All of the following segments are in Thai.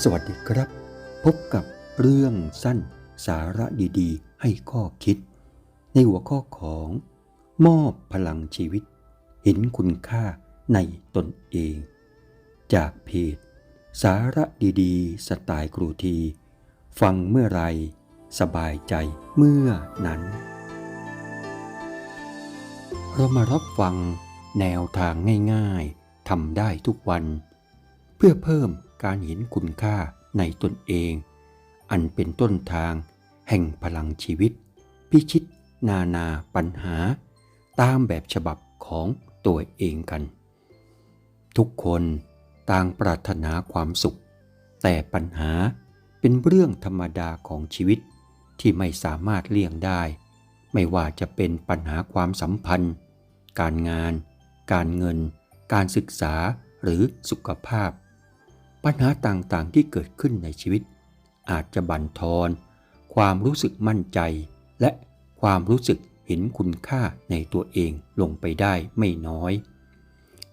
สวัสดีครับ พบกับเรื่องสั้นสาระดีๆ ให้ข้อคิด ในหัวข้อของ มอบพลังชีวิต เห็นคุณค่าในตนเอง จากเพจ สาระดีๆ สไตล์ครูที ฟังเมื่อไร สบายใจเมื่อนั้น เรามารับฟังแนวทางง่ายๆทำได้ทุกวัน เพื่อเพิ่ม การเห็นคุณค่าในตนเอง อันเป็นต้นทางแห่งพลังชีวิต พิชิต นานาปัญหา ตามแบบฉบับของตัวเองกัน ทุกคนต่างปรารถนาความสุข แต่ปัญหาเป็นเรื่องธรรมดาของชีวิตที่ไม่สามารถเลี่ยงได้ ไม่ว่าจะเป็นปัญหาความสัมพันธ์ การงาน การเงิน การศึกษาหรือสุขภาพ ปัญหาต่างๆที่เกิดขึ้นในชีวิต อาจจะบั่นทอน ความรู้สึกมั่นใจ และความรู้สึกเห็นคุณค่าในตัวเองลงไปได้ไม่น้อย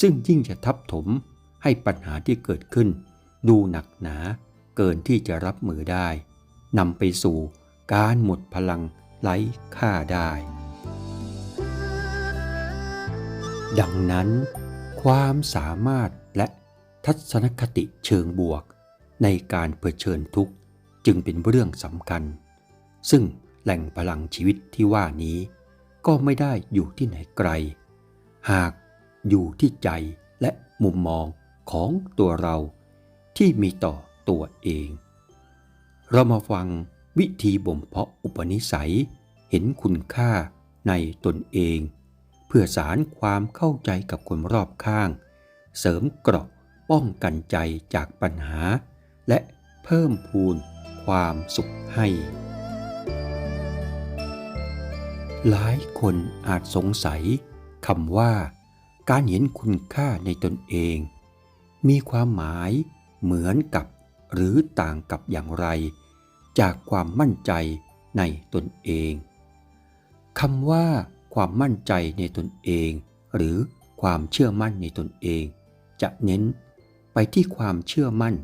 ซึ่งยิ่งจะทับถมให้ปัญหาที่เกิดขึ้น ดูหนักหนาเกินที่จะรับมือได้นำไปสู่การหมดพลังไร้ค่าได้ ดังนั้น ความสามารถ ทัศนคติเชิงบวก ในการเผชิญทุกข์จึงเป็นเรื่องสำคัญ ซึ่งแหล่งพลังชีวิตที่ว่านี้ ก็ไม่ได้อยู่ที่ไหนไกล หากอยู่ที่ใจและมุมมองของตัวเราที่มีต่อตัวเอง เรามาฟังวิธีบ่มเพาะอุปนิสัยเห็นคุณค่าในตนเอง เพื่อสารความเข้าใจกับคนรอบข้าง เสริมเกราะ ป้องกันใจจากปัญหา และเพิ่มพูนความสุขให้ หลายคนอาจสงสัยคำว่า การเห็นคุณค่าในตนเอง มีความหมายเหมือนกับหรือต่างกับอย่างไร จากความมั่นใจในตนเองคำว่า ความมั่นใจในตนเอง หรือความเชื่อมั่นในตนเอง จะเน้น ไปที่ความเชื่อมั่น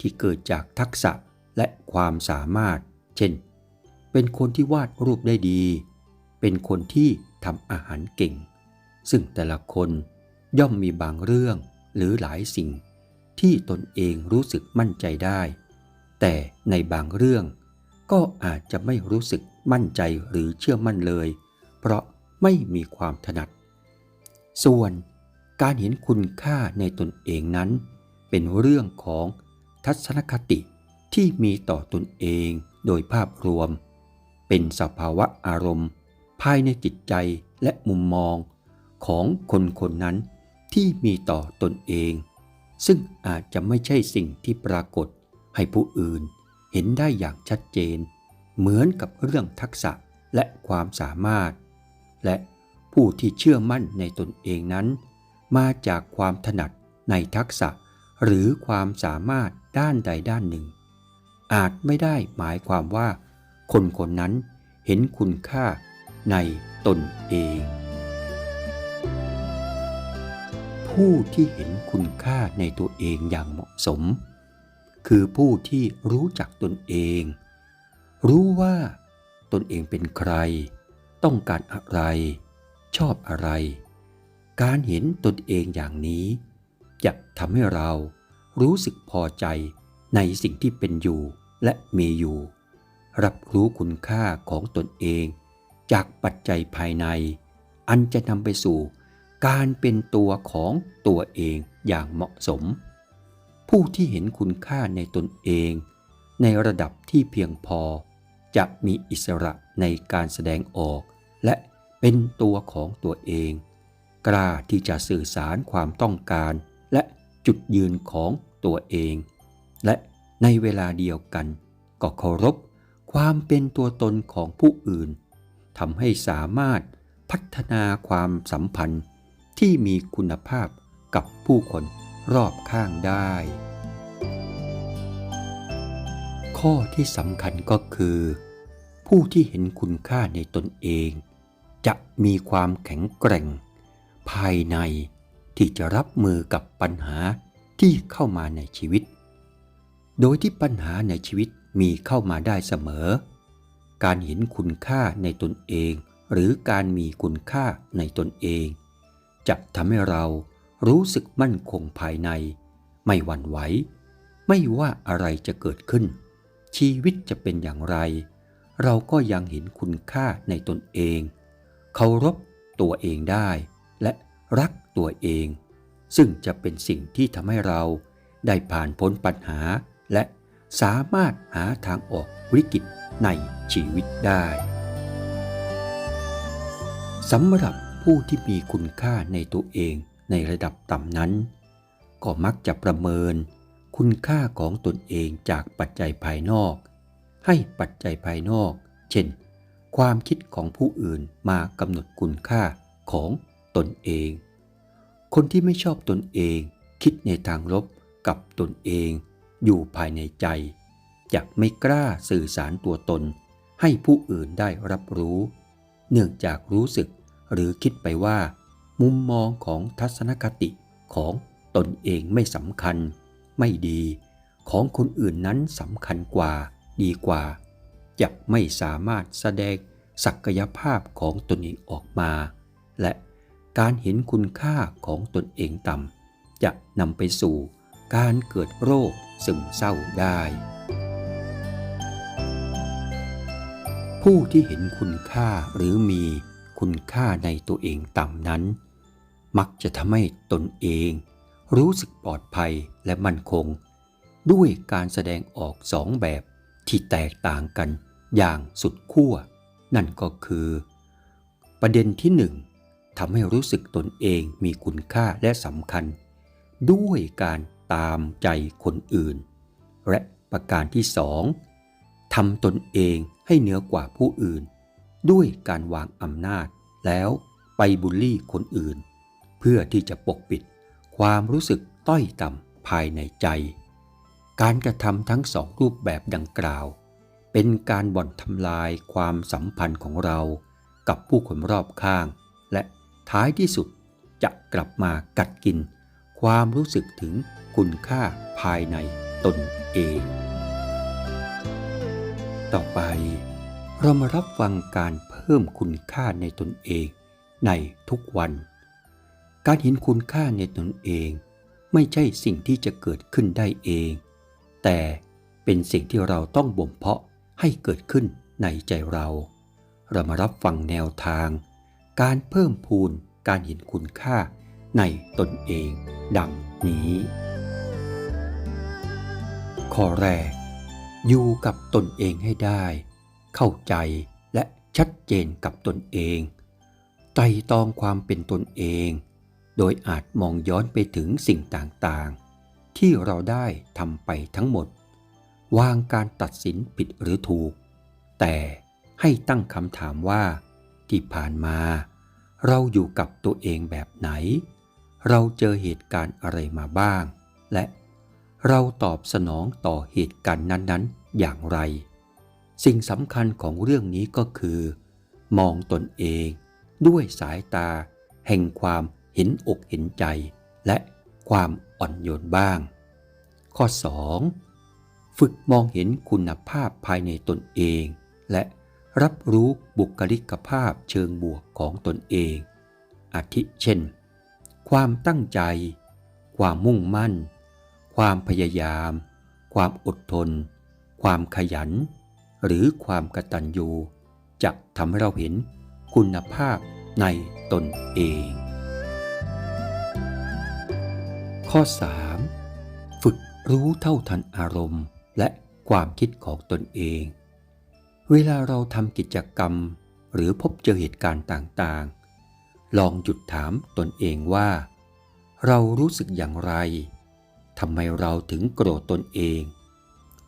ที่เกิดจากทักษะและความสามารถ เช่น เป็นคนที่วาดรูปได้ดี เป็นคนที่ทำอาหารเก่ง ซึ่งแต่ละคนย่อมมีบางเรื่องหรือหลายสิ่ง ที่ตนเองรู้สึกมั่นใจได้ แต่ในบางเรื่อง ก็อาจจะไม่รู้สึกมั่นใจหรือเชื่อมั่นเลย เพราะไม่มีความถนัด ส่วนการเห็นคุณค่าในตนเองนั้น เป็นเรื่องของทัศนคติที่มีต่อตนเองโดยภาพรวม เป็นสภาวะอารมณ์ ภายในจิตใจและมุมมองของคนคนนั้นที่มีต่อตนเอง ซึ่งอาจจะไม่ใช่สิ่งที่ปรากฏให้ผู้อื่นเห็นได้อย่างชัดเจน เหมือนกับเรื่องทักษะและความสามารถ และผู้ที่เชื่อมั่นในตนเองนั้น มาจากความถนัดในทักษะ หรือความสามารถด้านใดด้านหนึ่ง อาจไม่ได้หมายความว่า คนคนนั้นเห็นคุณค่าในตนเอง ผู้ที่เห็นคุณค่าในตัวเองอย่างเหมาะสม คือผู้ที่รู้จักตนเอง รู้ว่าตนเองเป็นใคร ต้องการอะไร ชอบอะไร การเห็นตนเองอย่างนี้ จะทำให้เรารู้สึกพอใจในสิ่งที่เป็นอยู่และมีอยู่ รับรู้คุณค่าของตนเอง จากปัจจัยภายใน อันจะนำไปสู่การเป็นตัวของตัวเองอย่างเหมาะสม ผู้ที่เห็นคุณค่าในตนเอง ในระดับที่เพียงพอ จะมีอิสระในการแสดงออก และเป็นตัวของตัวเอง กล้าที่จะสื่อสารความต้องการ จุดยืนของตัวเอง และในเวลาเดียวกัน ก็เคารพความเป็นตัวตนของผู้อื่นทำให้สามารถพัฒนาความสัมพันธ์ที่มีคุณภาพกับผู้คนรอบข้างได้ ข้อที่สำคัญก็คือ ผู้ที่เห็นคุณค่าในตนเอง จะมีความแข็งแกร่ง ภายใน ที่จะรับมือกับปัญหาที่เข้ามาในชีวิต โดยที่ปัญหาในชีวิตมีเข้ามาได้เสมอ การเห็นคุณค่าในตนเอง หรือการมีคุณค่าในตนเอง จะทำให้เรารู้สึกมั่นคงภายใน ไม่หวั่นไหว ไม่ว่าอะไรจะเกิดขึ้น ชีวิตจะเป็นอย่างไร เราก็ยังเห็นคุณค่าในตนเอง เคารพตัวเองได้ และรัก ตัวเอง ซึ่งจะเป็นสิ่งที่ทำให้เราได้ผ่านพ้นปัญหา และสามารถหาทางออกวิกฤตในชีวิตได้สำหรับผู้ที่มีคุณค่าในตัวเองในระดับต่ำนั้น ก็มักจะประเมินคุณค่าของตนเองจากปัจจัยภายนอก ให้ปัจจัยภายนอก เช่น ความคิดของผู้อื่นมากำหนดคุณค่าของตนเอง คนที่ไม่ชอบตนเอง คิดในทางลบกับตนเอง อยู่ภายในใจจะไม่กล้าสื่อสารตัวตน ให้ผู้อื่นได้รับรู้ เนื่องจากรู้สึกหรือคิดไปว่า มุมมองของทัศนคติของตนเองไม่สำคัญ ไม่ดี ของคนอื่นนั้นสำคัญกว่า ดีกว่าจะไม่สามารถแสดงศักยภาพของตนเองออกมา และ การเห็นคุณค่าของตนเองต่ำจะนำไปสู่การเกิดโรคซึมเศร้าได้ ผู้ที่เห็นคุณค่าหรือมีคุณค่าในตัวเองต่ำนั้น มักจะทำให้ตนเอง รู้สึกปลอดภัยและมั่นคง ด้วยการแสดงออกสองแบบที่แตกต่างกันอย่างสุดขั้ว นั่นก็คือ ประเด็นที่หนึ่ง ทำให้รู้สึกตนเองมีคุณค่าและสำคัญ ด้วยการตามใจคนอื่น และประการที่สองทำตนเองให้เหนือกว่าผู้อื่น ด้วยการวางอำนาจ แล้วไปบูลลี่คนอื่น เพื่อที่จะปกปิด ความรู้สึกต้อยต่ำภายในใจ การกระทำทั้งสองรูปแบบดังกล่าว เป็นการบ่อนทำลายความสัมพันธ์ของเรากับผู้คนรอบข้าง ท้ายที่สุดจะกลับมากัดกิน ความรู้สึกถึงคุณค่าภายในตนเอง ต่อไปเรามารับฟังการเพิ่มคุณค่าในตนเองในทุกวัน การเห็นคุณค่าในตนเองไม่ใช่สิ่งที่จะเกิดขึ้นได้เอง แต่เป็นสิ่งที่เราต้องบ่มเพาะให้เกิดขึ้นในใจเรา เรามารับฟังแนวทาง การเพิ่มพูนการเห็นคุณค่าในตนเองดังนี้ข้อแรก อยู่กับตนเองให้ได้ เข้าใจและชัดเจนกับตนเองไตรตรองความเป็นตนเอง โดยอาจมองย้อนไปถึงสิ่งต่างๆ ที่เราได้ทำไปทั้งหมด วางการตัดสินผิดหรือถูก แต่ให้ตั้งคำถามว่า ที่ผ่านมา เราอยู่กับตัวเองแบบไหน เราเจอเหตุการณ์อะไรมาบ้าง และเราตอบสนองต่อเหตุการณ์นั้นๆ อย่างไร สิ่งสำคัญของเรื่องนี้ก็คือ มองตนเองด้วยสายตา แห่งความเห็นอกเห็นใจ และความอ่อนโยนบ้าง ข้อ 2. ฝึกมองเห็นคุณภาพภายในตนเอง และ รับรู้บุคลิกภาพเชิงบวกของตนเอง อาทิเช่น ความตั้งใจ ความมุ่งมั่น ความพยายาม ความอดทน ความขยัน หรือความกตัญญูจะทำให้เราเห็นคุณภาพในตนเอง ข้อ 3. ฝึกรู้เท่าทันอารมณ์และความคิดของตนเอง เวลาเราทำกิจกรรม หรือพบเจอเหตุการณ์ต่างๆ ลองหยุดถามตนเองว่า เรารู้สึกอย่างไรทำไมเราถึงโกรธตนเอง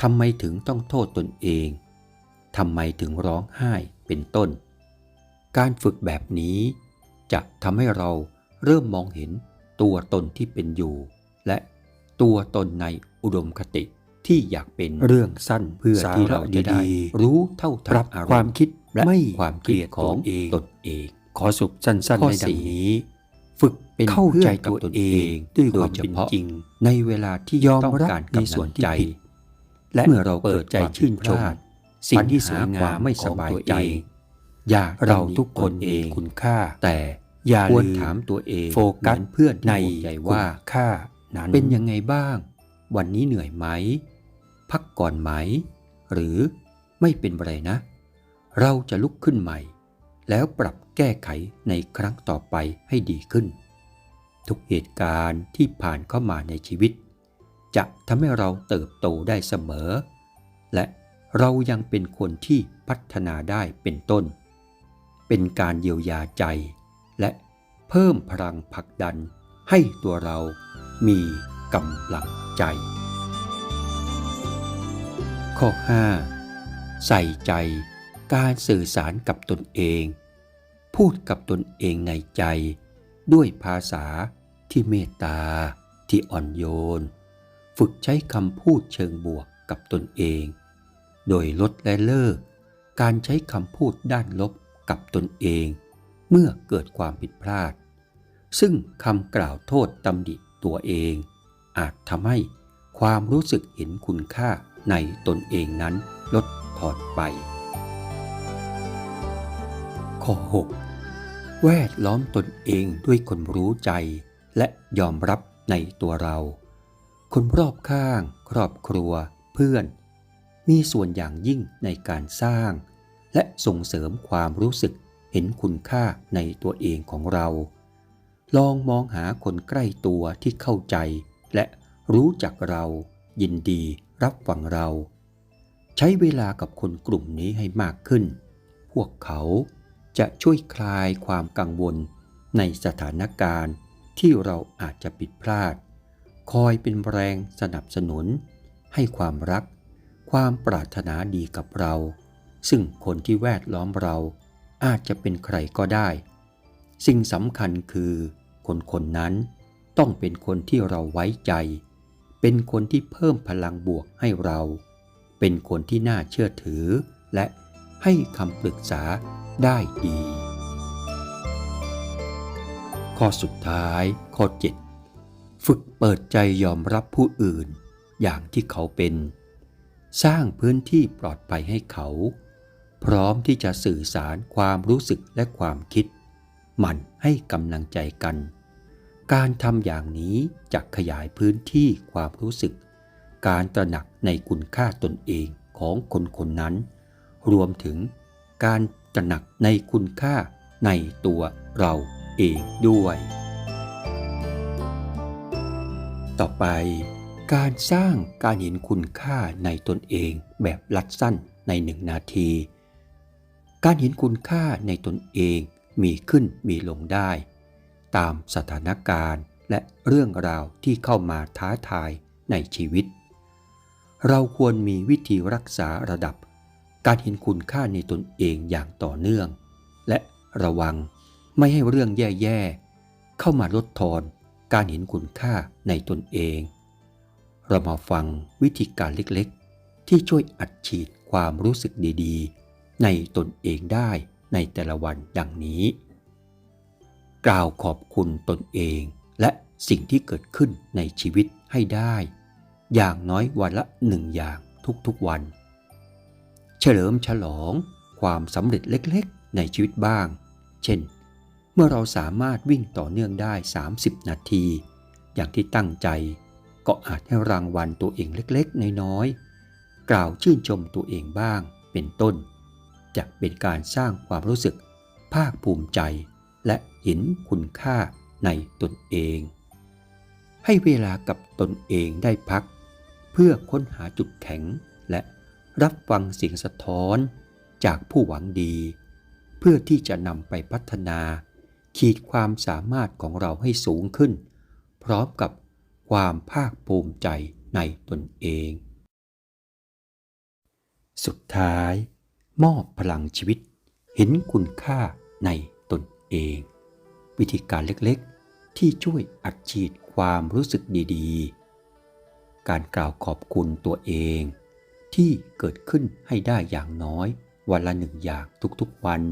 ทำไมถึงต้องโทษตนเองทำไมถึงร้องไห้เป็นต้น การฝึกแบบนี้ จะทำให้เราเริ่มมองเห็นตัวตนที่เป็นอยู่ และตัวตนในอุดมคติ ที่อยากเป็นเรื่องสั้นเพื่อที่เราจะได้รู้เท่าทันอารมณ์ความคิดและไม่ความเกลียดของตนเอง ขอสุบสั้นๆในดังนี้ ฝึกเป็นเข้าใจกับตนเองด้วยความเป็นจริง ในเวลาที่ยอมรับในส่วนที่ผิดและเมื่อเราเปิดใจชื่นชมสิ่งที่สวยงามไม่สบายใจ อยากเราทุกคนเองคุณค่า แต่อย่าลืมถามตัวเองโฟกัสเพื่อนในใจว่าค่านั้นเป็นยังไงบ้าง วันนี้เหนื่อยไหม พักก่อนไหม หรือไม่เป็นไรนะ เราจะลุกขึ้นใหม่ แล้วปรับแก้ไขในครั้งต่อไปให้ดีขึ้น ทุกเหตุการณ์ที่ผ่านเข้ามาในชีวิต จะทำให้เราเติบโตได้เสมอ และเรายังเป็นคนที่พัฒนาได้เป็นต้น เป็นการเยียวยาใจ และเพิ่มพลังผลักดันให้ตัวเรามีกำลังใจ ข้อ 5 ใส่ใจการสื่อสารกับตนเอง พูดกับตนเองในใจ ด้วยภาษาที่เมตตา ที่อ่อนโยน ฝึกใช้คำพูดเชิงบวกกับตนเอง โดยลดและเลิก การใช้คำพูดด้านลบกับตนเอง เมื่อเกิดความผิดพลาด ซึ่งคำกล่าวโทษตำหนิตัวเอง อาจทำให้ความรู้สึกเห็นคุณค่า ในตนเองนั้นลดทอนไป ข้อ 6 แวดล้อมตนเองด้วยคนรู้ใจ และยอมรับในตัวเรา คนรอบข้าง ครอบครัว เพื่อน มีส่วนอย่างยิ่งในการสร้าง และส่งเสริมความรู้สึกเห็นคุณค่าในตัวเองของเรา ลองมองหาคนใกล้ตัวที่เข้าใจ และรู้จักเรายินดี รับฟังเรา ใช้เวลากับคนกลุ่มนี้ให้มากขึ้น พวกเขาจะช่วยคลายความกังวลในสถานการณ์ที่เราอาจจะผิดพลาด คอยเป็นแรงสนับสนุน ให้ความรัก ความปรารถนาดีกับเรา ซึ่งคนที่แวดล้อมเราอาจจะเป็นใครก็ได้ สิ่งสำคัญคือ คนคนนั้นต้องเป็นคนที่เราไว้ใจ เป็นคนที่เพิ่มพลังบวกให้เรา เป็นคนที่น่าเชื่อถือ และให้คำปรึกษาได้ดี ข้อสุดท้ายข้อ 7 ฝึกเปิดใจยอมรับผู้อื่น อย่างที่เขาเป็น สร้างพื้นที่ปลอดภัยให้เขา พร้อมที่จะสื่อสารความรู้สึกและความคิด หมั่นให้กำลังใจกัน การทำอย่างนี้จะขยายพื้นที่ความรู้สึก การตระหนักในคุณค่าตนเองของคนคนนั้น รวมถึงการตระหนักในคุณค่าในตัวเราเองด้วย ต่อไป การสร้างการเห็นคุณค่าในตนเองแบบลัดสั้นในหนึ่งนาที การเห็นคุณค่าในตนเองมีขึ้นมีลงได้ ตามสถานการณ์และเรื่องราวที่เข้ามาท้าทายในชีวิต เราควรมีวิธีรักษาระดับ การเห็นคุณค่าในตนเองอย่างต่อเนื่อง และระวังไม่ให้เรื่องแย่ๆ เข้ามาลดทอนการเห็นคุณค่าในตนเอง เรามาฟังวิธีการเล็กๆ ที่ช่วยอัดฉีดความรู้สึกดีๆ ในตนเองได้ในแต่ละวันดังนี้ กล่าวขอบคุณตนเอง และสิ่งที่เกิดขึ้นในชีวิตให้ได้ อย่างน้อยวันละหนึ่งอย่างทุกๆวัน เฉลิมฉลองความสำเร็จเล็กๆ ในชีวิตบ้าง เช่น เมื่อเราสามารถวิ่งต่อเนื่องได้ 30 นาที อย่างที่ตั้งใจ ก็อาจให้รางวัลตัวเองเล็กๆ น้อยๆ กล่าวชื่นชมตัวเองบ้างเป็นต้น จะเป็นการสร้างความรู้สึกภาคภูมิใจและ เห็นคุณค่าในตนเอง ให้เวลากับตนเองได้พัก เพื่อค้นหาจุดแข็งและรับฟังเสียงสะท้อนจากผู้หวังดี เพื่อที่จะนำไปพัฒนา ขีดความสามารถของเราให้สูงขึ้น พร้อมกับความภาคภูมิใจในตนเอง สุดท้าย มอบพลังชีวิตเห็นคุณค่าในตนเอง วิธีการเล็กๆ ที่ช่วยอัดฉีดความรู้สึกดีๆ การกล่าวขอบคุณตัวเอง ที่เกิดขึ้นให้ได้อย่างน้อย วันละหนึ่งอย่างทุกๆวัน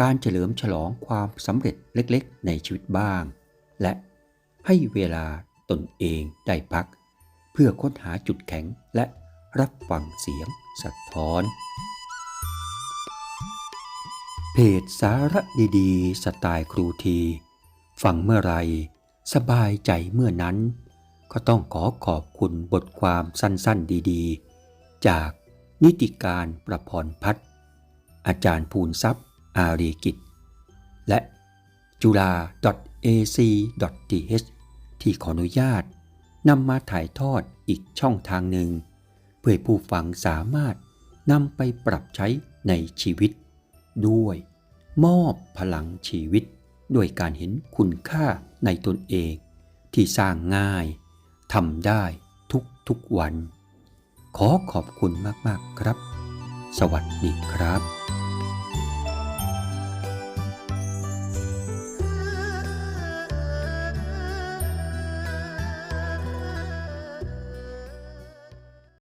การเฉลิมฉลองความสำเร็จเล็กๆ ในชีวิตบ้าง และให้เวลาตนเองได้พัก เพื่อค้นหาจุดแข็งและรับฟังเสียงสะท้อน เพจสาระดีๆ สไตล์ครูที ฟังเมื่อไรสบายใจเมื่อนั้น ก็ต้องขอขอบคุณบทความสั้นๆดีๆ จากนิติการประพรพัฒน์อาจารย์ภูนทรัพย์ อารีกิจ และจุฬา .ac.th ที่ขออนุญาตนำมาถ่ายทอดอีกช่องทางหนึ่ง เพื่อผู้ฟังสามารถนำไปปรับใช้ในชีวิต ด้วย มอบพลังชีวิต ด้วยการเห็นคุณค่าในตนเอง ที่สร้างง่ายทำได้ทุกทุกวัน ขอขอบคุณมาก ๆ ครับ สวัสดีครับ